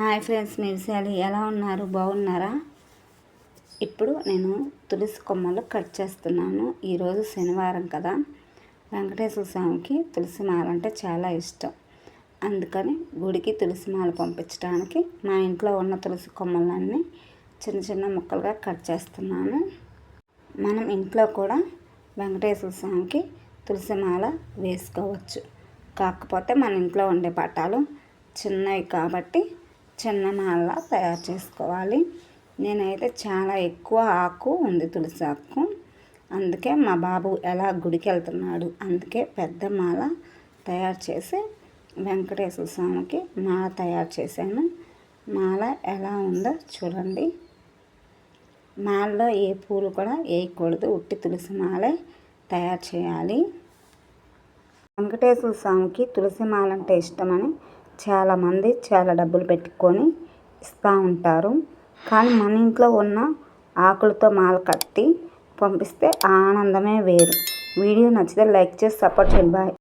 Hi friends మీ ఎలా ఉన్నారు? బాగున్నారా? ఇప్పుడు నేను తులసి కొమ్మలు కట్ చేస్తున్నాను. ఈరోజు శనివారం కదా. వెంకటేశ్వర స్వామికి తులసి మాల అంటే చాలా ఇష్టం. అందుకని గుడికి తులసి మాల పంపించడానికి మా ఇంట్లో ఉన్న తులసి కొమ్మలన్నీ చిన్న చిన్న ముక్కలుగా కట్ చేస్తున్నాను. మనం ఇంట్లో కూడా వెంకటేశ్వర స్వామికి తులసి మాల వేసుకోవచ్చు. కాకపోతే మన ఇంట్లో ఉండే పటాలు చిన్నవి కాబట్టి చిన్న మాల తయారు చేసుకోవాలి. నేనైతే చాలా ఎక్కువ ఆకు ఉంది తులసి ఆకు. అందుకే మా బాబు ఎలా గుడికి వెళ్తున్నాడు అందుకే పెద్ద మాల తయారు చేసి వెంకటేశ్వర స్వామికి మాల తయారు చేశాను. మాల ఎలా ఉందో చూడండి. మాలలో ఏ పూలు కూడా వేయకూడదు ఉట్టి తులసి మాలే తయారు చేయాలి. వెంకటేశ్వర స్వామికి తులసి మాల అంటే ఇష్టమని చాలామంది చాలా డబ్బులు పెట్టుకొని ఇస్తూ ఉంటారు. కానీ మన ఇంట్లో ఉన్న ఆకులతో మాల కట్టి పంపిస్తే ఆనందమే వేరు. వీడియో నచ్చితే లైక్ చేసి సపోర్ట్ చేయండి. బాయ్.